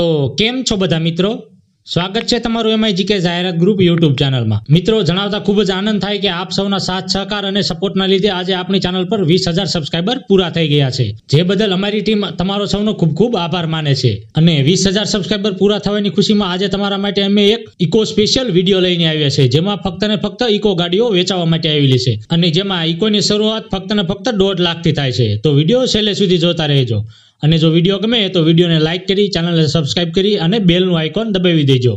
તો કેમ છો બધા મિત્રો? સ્વાગત છે તમારું એમઆઈ જીકે જાહેરાત ગ્રુપ યુટ્યુબ ચેનલમાં. મિત્રો, જણાવતા ખૂબ જ આનંદ થાય કે આપ સૌના સાથ, સહકાર અને સપોર્ટના લીધે આજે આપણી ચેનલ પર વીસ હજાર સબસ્ક્રાઈબર પૂરા થઈ ગયા છે. જે બદલ અમારી ટીમ તમારો સૌનો ખૂબ ખૂબ આભાર માને છે. અને વીસ હજાર સબસ્ક્રાઇબર પૂરા થવાની ખુશીમાં આજે તમારા માટે અમે એક ઇકો સ્પેશિયલ વીડિયો લઈને આવ્યા છે, જેમાં ફક્ત ને ફક્ત ઇકો ગાડીઓ વેચાવા માટે આવેલી છે. અને જેમાં ઇકોની શરૂઆત ફક્ત ને ફક્ત દોઢ લાખથી થાય છે. તો વીડિયો છેલ્લે સુધી જોતા રહેજો. અને જો વીડિયો ગમે તો વિડીયોને લાઇક કરી ચેનલને સબસ્ક્રાઇબ કરી અને બેલનું આઇકોન દબાવી દેજો.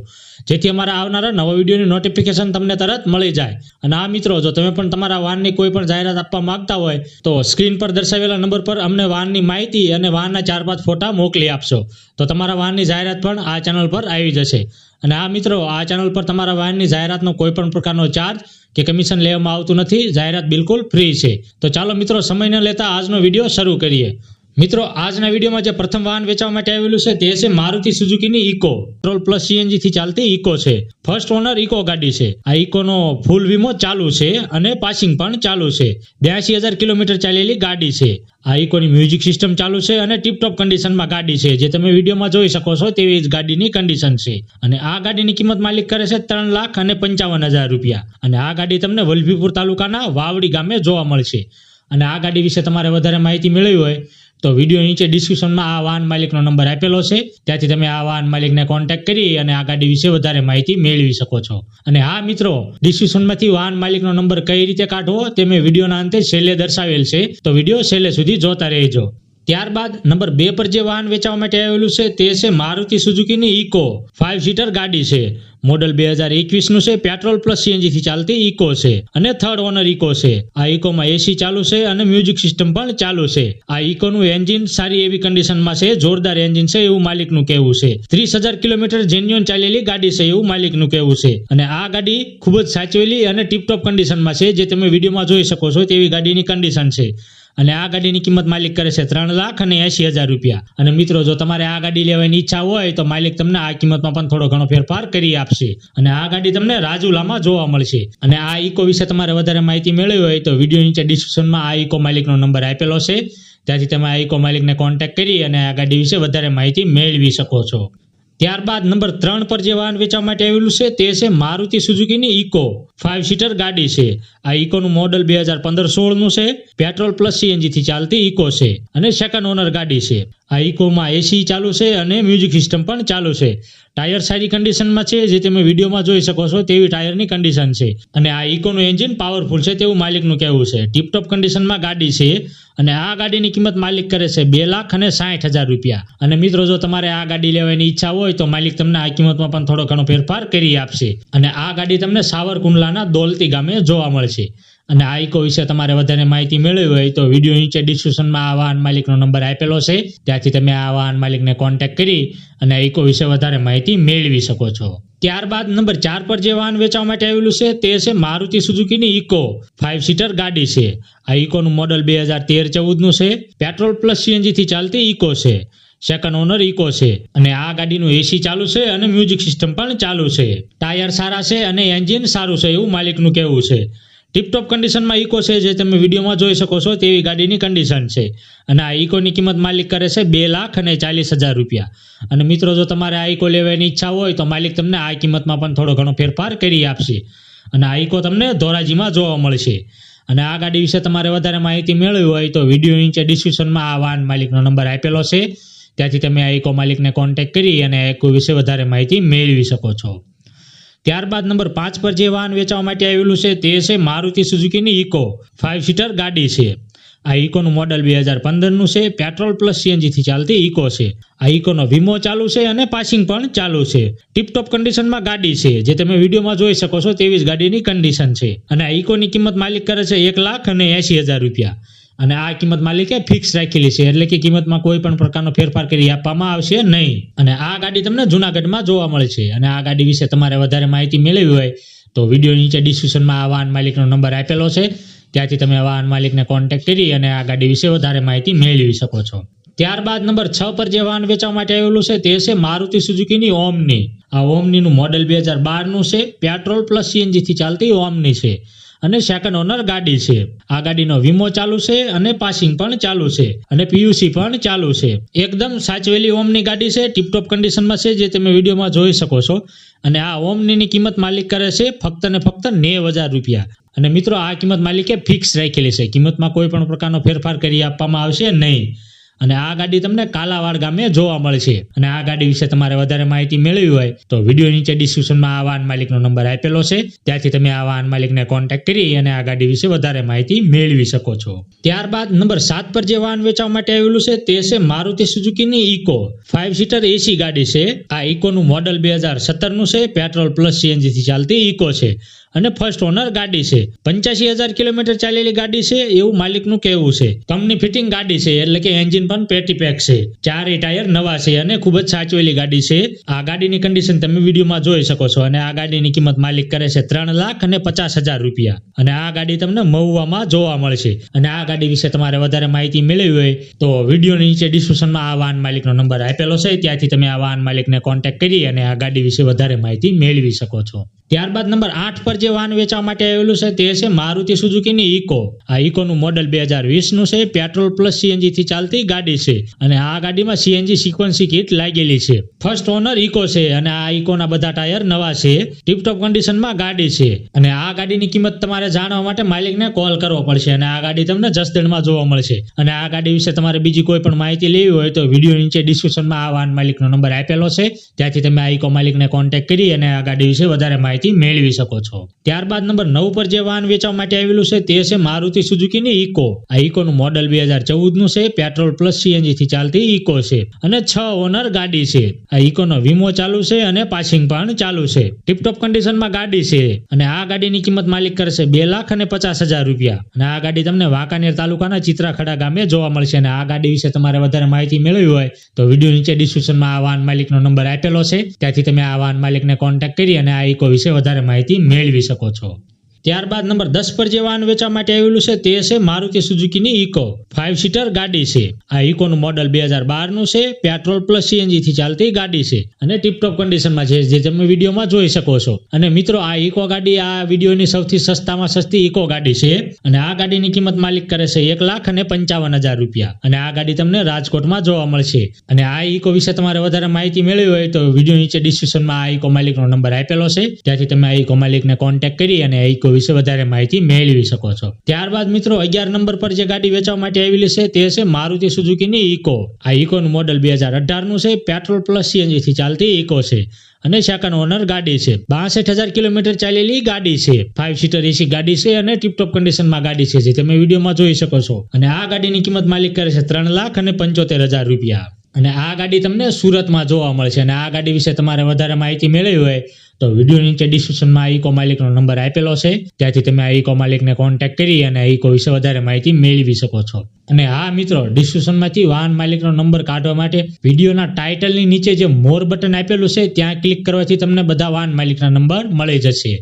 જેથી અમારા આવનારા નવા વિડીયોની નોટિફિકેશન તમને તરત મળી જાય. અને આ મિત્રો, જો તમે પણ તમારા વાહનની કોઈ પણ જાહેરાત આપવા માંગતા હોય, તો સ્ક્રીન પર દર્શાવેલા નંબર પર અમને વાહનની માહિતી અને વાહનના ચાર પાંચ ફોટા મોકલી આપશો. તો તમારા વાહનની જાહેરાત પણ આ ચેનલ પર આવી જશે. અને આ મિત્રો, આ ચેનલ પર તમારા વાહનની જાહેરાતનો કોઈ પણ પ્રકારનો ચાર્જ કે કમિશન લેવામાં આવતું નથી. જાહેરાત બિલકુલ ફ્રી છે. તો ચાલો મિત્રો, સમય ન લેતા આજનો વીડિયો શરૂ કરીએ. મિત્રો, આજના વિડીયોમાં જે પ્રથમ વાહન વેચવા માટે આવેલું છે તે છે મારુતિ સુઝુકીની ઇકો. પેટ્રોલ પ્લસ સીએનજી થી ચાલતી ઇકો છે. ફર્સ્ટ ઓનર ઇકો ગાડી છે. આ ઇકોનો ફૂલ વીમો ચાલુ છે અને પાસિંગ પણ ચાલુ છે. બ્યાસી હજાર કિલોમીટર ચાલેલી ગાડી છે. આ ઇકોની મ્યુઝિક સિસ્ટમ ચાલુ છે અને ટીપટોપ કન્ડિશનમાં ગાડી છે. જે તમે વિડીયોમાં જોઈ શકો છો તેવી જ ગાડીની કન્ડિશન છે. અને આ ગાડીની કિંમત માલિક કરે છે ત્રણ લાખ અને પંચાવન હજાર રૂપિયા. અને આ ગાડી તમને વલભીપુર તાલુકાના વાવડી ગામે જોવા મળશે. અને આ ગાડી વિશે તમારે વધારે માહિતી મેળવી હોય તો વીડિયો નીચે ડિસ્ક્રિપ્શનમાં આ વાહન માલિકનો નંબર આપેલો છે. ત્યાંથી તમે આ વાહન માલિકને કોન્ટેક્ટ કરી અને આ ગાડી વિશે વધારે માહિતી મેળવી શકો છો. અને હા, મિત્રો, ડિસ્ક્રિપ્શનમાંથી વાહન માલિકનો નંબર કઈ રીતે કાઢવો તે મેં વિડીયોના અંતે છેલ્લે દર્શાવેલ છે. તો વીડિયો છેલ્લે સુધી જોતા રહેજો. ત્યારબાદ નંબર બે પર જે વાહન વેચવા માટે આવેલું છે તે છે મારુતિ સુઝુકીની ઇકો ફાઇવ સીટર ગાડી છે. મોડલ બે હજાર એકવીસનું છે પેટ્રોલ પ્લસ સીએનજી થી ચાલતી ઇકો છે અને થર્ડ ઓનર ઇકો છે. આ ઇકોમાં એસી ચાલુ છે અને મ્યુઝિક સિસ્ટમ પણ ચાલુ છે. આ ઇકોનું એન્જિન સારી એવી કન્ડિશનમાં છે, જોરદાર એન્જિન છે એવું માલિકનું કહેવું છે. ત્રીસ હજાર કિલોમીટર જેન્યુઅન ચાલેલી ગાડી છે એવું માલિકનું કહેવું છે. અને આ ગાડી ખૂબ જ સાચવેલી અને ટીપટોપ કન્ડિશનમાં છે, જે તમે વિડીયોમાં જોઈ શકો છો તેવી ગાડીની કન્ડિશન છે. અને આ ગાડીની કિંમત માલિક કરે છે ત્રણ લાખ અને એસી હજાર રૂપિયા. અને મિત્રો, જો તમારે આ ગાડી લેવાની ઈચ્છા હોય, તો માલિક તમને આ કિંમતમાં પણ થોડો ઘણો ફેરફાર કરી આપશે. અને આ ગાડી તમને રાજુલામાં જોવા મળશે. અને આ ઇકો વિશે તમારે વધારે માહિતી મેળવી હોય, તો વીડિયો નીચે ડિસ્ક્રિપ્શનમાં આ ઇકો માલિકનો નંબર આપેલો છે. ત્યાંથી તમે આ ઇકો માલિકને કોન્ટેક્ટ કરી અને આ ગાડી વિશે વધારે માહિતી મેળવી શકો છો. ત્યારબાદ નંબર ત્રણ પર જે વાહન વેચવા માટે આવેલું છે તે છે મારુતિ સુઝુકીની ઇકો. ફાઇવ સીટર ગાડી છે. આ ઇકોનું મોડલ બે હજાર પંદર સોળનું છે. પેટ્રોલ પ્લસ સીએનજી થી ચાલતી ઇકો છે અને સેકન્ડ ઓનર ગાડી છે. આ ઇકોમાં એસી ચાલુ છે અને મ્યુઝિક સિસ્ટમ પણ ચાલુ છે. ટાયર સારી કન્ડિશનમાં છે, જે તમે વિડીયોમાં જોઈ શકો છો તેવી ટાયરની કન્ડિશન છે. અને આ ઇકોનું એન્જિન પાવરફુલ છે તેવું માલિકનું કહેવું છે. ટીપટોપ કન્ડિશનમાં ગાડી છે અને આ ગાડીની કિંમત માલિક કરે છે બે લાખ અને સાઠ હજાર રૂપિયા. અને મિત્રો, જો તમારે આ ગાડી લેવાની ઈચ્છા હોય તો માલિક તમને આ કિંમતમાં પણ થોડો ઘણો ફેરફાર કરી આપશે. અને આ ગાડી તમને સાવરકુંડલાના દોલતી ગામે જોવા મળશે. અને આ ઇકો વિશે તમારે વધારે માહિતી મેળવી હોય તો વીડિયો નીચે ડિસ્ક્રિપ્શનમાં આ વાહન માલિકનો નંબર આપેલો છે. ત્યાંથી તમે આ વાહન માલિકને કોન્ટેક્ટ કરી અને ઇકો વિશે વધારે માહિતી મેળવી શકો છો. ત્યારબાદ નંબર ચાર પર જે વાહન વેચવા માટે આવેલું છે તે છે મારુતિ સુઝુકીની ઇકો ફાઇવ સીટર ગાડી છે. આ ઇકોનું મોડલ બે હજાર તેર ચૌદનું છે. પેટ્રોલ પ્લસ સીએનજીથી ચાલતી ઇકો છે. સેકન્ડ ઓનર ઇકો છે. અને આ ગાડીનું એસી ચાલુ છે અને મ્યુઝિક સિસ્ટમ પણ ચાલુ છે. ટાયર સારા છે અને એન્જિન સારું છે એવું માલિકનું કહેવું છે. ટીપટોપ કન્ડિશનમાં ઇકો છે જે તમે વિડીયોમાં જોઈ શકો છો તેવી ગાડીની કન્ડિશન છે. અને આ ઇકોની કિંમત માલિક કરે છે બે લાખ અને ચાલીસ હજાર રૂપિયા. અને મિત્રો, જો તમારે આ ઇકો લેવાની ઈચ્છા હોય તો માલિક તમને આ કિંમતમાં પણ થોડો ઘણો ફેરફાર કરી આપશે. અને આ ઇકો તમને ધોરાજીમાં જોવા મળશે. અને આ ગાડી વિશે તમારે વધારે માહિતી મેળવી હોય તો વીડિયો નીચે ડિસ્ક્રિપ્શનમાં આ વાહન માલિકનો નંબર આપેલો છે. ત્યાંથી તમે આ ઇકો માલિકને કોન્ટેક્ટ કરી અને આ ઇકો વિશે વધારે માહિતી મેળવી શકો છો. ત્યારબાદ નંબર પાંચ પર જે વાહન વેચવા માટે આવેલું છે તે છે મારુતિ સુઝુકીની ઇકો ફાઇવ સીટર ગાડી છે. આ ઇકોનું મોડલ બે હજાર પંદરનું છે. પેટ્રોલ પ્લસ સીએનજીથી ચાલતી ઇકો છે. આ ઇકોનો વીમો ચાલુ છે અને પાસિંગ પણ ચાલુ છે. ટીપટોપ કન્ડિશનમાં ગાડી છે. જે તમે વિડીયોમાં જોઈ શકો છો તેવી જ ગાડીની કન્ડિશન છે. અને આ ઇકોની કિંમત માલિક કરે છે એક લાખ અને એસી હજાર રૂપિયા. અને આ કિંમત માલિકે ફિક્સ રાખેલી છે? એટલે કે કિંમતમાં કોઈ પણ પ્રકારનો ફેરફાર કરી આપવામાં આવશે નહીં. અને આ ગાડી તમને જુનાગઢમાં જોવા મળે છે. અને આ ગાડી વિશે તમારે વધારે માહિતી મેળવી હોય તો વીડિયો નીચે ડિસ્ક્રિપ્શનમાં આ વાહન માલિકનો નંબર આપેલો છે. ત્યાંથી તમે વાહન માલિકને કોન્ટેક્ટ કરી અને આ ગાડી વિશે વધારે માહિતી મેળવી શકો છો. ત્યારબાદ નંબર છ પર જે વાહન વેચવા માટે આવેલું છે તે છે મારુતિ સુઝુકીની ઓમની. આ ઓમનીનું મોડલ બે હજાર બારનું છે. પેટ્રોલ પ્લસ સીએનજીથી ચાલતી ઓમની છે. અને સેકન્ડ ઓનર ગાડી છે. આ ગાડીનો વીમો ચાલુ છે અને પાસિંગ પણ ચાલુ છે અને પીયુસી પણ ચાલુ છે. એકદમ સાચવેલી ઓમની ગાડી છે ટીપટોપ કન્ડિશનમાં છે, જે તમે વિડીયોમાં જોઈ શકો છો. અને આ ઓમનીની કિંમત માલિક કરે છે ફક્ત ને ફક્ત નેવ હજાર રૂપિયા. અને મિત્રો, આ કિંમત માલિકે ફિક્સ રાખેલી છે. કિંમતમાં કોઈ પણ પ્રકારનો ફેરફાર કરી આપવામાં આવશે નહીં. અને આ ગાડી તમને કાલાવાડ ગામે જોવા મળશે. અને આ ગાડી વિશે તમારે વધારે માહિતી મેળવી હોય, તો વીડિયો નીચે ડિસ્ક્રિપ્શનમાં આ વાહન માલિકનો નંબર આપેલો છે. ત્યાંથી તમે આ વાહન માલિકને કોન્ટેક્ટ કરી અને આ ગાડી વિશે વધારે માહિતી મેળવી શકો છો. ત્યારબાદ નંબર સાત પર જે વાહન વેચવા માટે આવેલું છે, તે છે મારુતિ સુઝુકીની ઇકો. ફાઇવ સીટર એસી ગાડી છે. આ ઇકોનું મોડલ બે હજાર સત્તરનું છે. પેટ્રોલ પ્લસ સીએનજીથી ચાલતી ઇકો છે. અને ફર્સ્ટ ઓનર ગાડી છે. પંચ્યાસી હજાર કિલોમીટર ચાલેલી ગાડી છે, એવું માલિકનું કહેવું છે. કંપની ફિટિંગ ગાડી છે, એટલે કે એન્જિન પણ પેટી પેક છે. ચારે ટાયર નવા છે અને ખૂબ જ સાચવેલી ગાડી છે. આ ગાડીની કન્ડિશન તમે વિડીયોમાં જોઈ શકો છો અને આ ગાડીની કિંમત માલિક કરે છે ત્રણ લાખ અને પચાસ હજાર રૂપિયા. અને આ ગાડી તમને મહુવામાં જોવા મળશે. અને આ ગાડી વિશે તમારે વધારે માહિતી મેળવી હોય તો વિડીયોની નીચે ડિસ્ક્રિપ્શનમાં આ વાહન માલિકનો નંબર આપેલો છે. ત્યાંથી તમે આ વાહન માલિકને કોન્ટેક્ટ કરી અને આ ગાડી વિશે વધારે માહિતી મેળવી શકો છો. ત્યારબાદ નંબર આઠ પર જે વાહન વેચવા માટે આવેલું છે તે છે મારુતિ સુઝુકીની ઇકો આ ઇકોનું મોડલ બે હજાર વીસનું છે, પેટ્રોલ પ્લસ સીએનજી થી ચાલતી ગાડી છે અને આ ગાડીમાં સીએનજી સિક્વન્સી કીટ લાગેલી છે. ફર્સ્ટ ઓનર ઇકો છે અને આ ઇકોના બધા ટાયર નવા છે, ટીપટોપ કન્ડિશનમાં ગાડી છે અને આ ગાડીની કિંમત તમારે જાણવા માટે માલિકને કોલ કરવો પડશે અને આ ગાડી તમને જસદણમાં જોવા મળશે. અને આ ગાડી વિશે તમારે બીજી કોઈ પણ માહિતી લેવી હોય તો વીડિયો નીચે ડિસ્ક્રિપ્શનમાં આ વાહન માલિકનો નંબર આપેલો છે. ત્યાંથી તમે આ ઇકો માલિકને કોન્ટેક્ટ કરી અને આ ગાડી વિશે વધારે માહિતી મેળવી શકો છો. ત્યારબાદ નંબર નવ પર જે વાહન વેચવા માટે આવેલું છે તે છે મારુતિ સુઝુકીની ઇકો. આ ઇકોનું મોડલ બે હજાર ચૌદનું છે પેટ્રોલ પ્લસ સીએનજી થી ચાલતી ઇકો છે. અને છ ઓનર ગાડી છે. આ ઇકોનો વીમો ચાલુ છે અને પાસિંગ પણ ચાલુ છે. ટીપટોપ કન્ડિશનમાં ગાડી છે. અને આ ગાડીની કિંમત માલિક કરશે બે લાખ અને પચાસ હજાર રૂપિયા. અને આ ગાડી તમને વાંકાનેર તાલુકાના ચિત્રાખડા ગામે જોવા મળશે. અને આ ગાડી વિશે તમારે વધારે માહિતી મેળવી હોય, તો વીડિયો નીચે ડિસ્ક્રિપ્શનમાં આ વાહન માલિકનો નંબર આપેલો છે. ત્યાંથી તમે આ વાહન માલિકને કોન્ટેક્ટ કરી અને આ ઇકો વિશે વધારે માહિતી મેળવી શકો છો. ત્યારબાદ નંબર દસ પર જે વાહન વેચવા માટે આવેલું છે તે છે મારુતિ સુઝુકીની ઇકો ફાઇવ સીટર ગાડી છે. આ ઇકોનું મોડલ બે હજાર બારનું છે. પેટ્રોલ પ્લસ સીએનજી થી ચાલતી ગાડી છે. અને ટીપટોપ કન્ડિશનમાં છે. જે તમે વિડીયોમાં જોઈ શકો છો. અને મિત્રો, આ ઇકો ગાડી, આ વિડીયોની સૌથી સસ્તામાં સસ્તી ઇકો ગાડી છે. અને આ ગાડીની કિંમત માલિક કરે છે એક લાખ અને પંચાવન હજાર રૂપિયા. અને આ ગાડી તમને રાજકોટમાં જોવા મળશે. અને આ ઇકો વિશે તમારે વધારે માહિતી મેળવી હોય તો વીડિયો નીચે ડિસ્ક્રિપ્શનમાં આ ઇકો માલિકનો નંબર આપેલો છે. ત્યાંથી તમે આ ઇકો માલિકને કોન્ટેક્ટ કરી અને આ ઇકો વિશે વધારે માહિતી મેળવી શકો છો. ત્યારબાદ મિત્રો, અગિયાર નંબર પર જે ગાડી વેચવા માટે આવેલી છે તે છે મારુતિ સુઝુકીની ઇકો આ ઇકોનું મોડલ બે હજાર અઢારનું છે, પેટ્રોલ પ્લસ સીએનજી થી ચાલતી ઇકો છે અને સેકન્ડ ઓનર ગાડી છે. બાસઠ હજાર કિલોમીટર ચાલેલી ગાડી છે. ફાઇવ સીટર એસી ગાડી છે અને ટીપટોપ કન્ડિશનમાં ગાડી છે, જે તમે વિડીયોમાં જોઈ શકો છો. અને આ ગાડીની કિંમત માલિક કરે છે ત્રણ લાખ અને પંચોતેર હજાર રૂપિયા. અને આ ગાડી તમને સુરતમાં જોવા મળશે. અને આ ગાડી વિશે તમારે વધારે માહિતી મેળવી હોય તો વીડિયો નીચે ડિસ્ક્રિપ્શનમાં આ ઇકો માલિકનો નંબર આપેલો છે. ત્યાંથી તમે આ ઇકો માલિકને કોન્ટેક્ટ કરી અને આ ઇકો વિશે વધારે માહિતી મેળવી શકો છો. અને હા મિત્રો ડિસ્ક્રિપ્શનમાંથી વાહન માલિકનો નંબર કાઢવા માટે વિડીયોના ટાઇટલની નીચે જે મોર બટન આપેલું છે, ત્યાં ક્લિક કરવાથી તમને બધા વાહન માલિકના નંબર મળી જશે.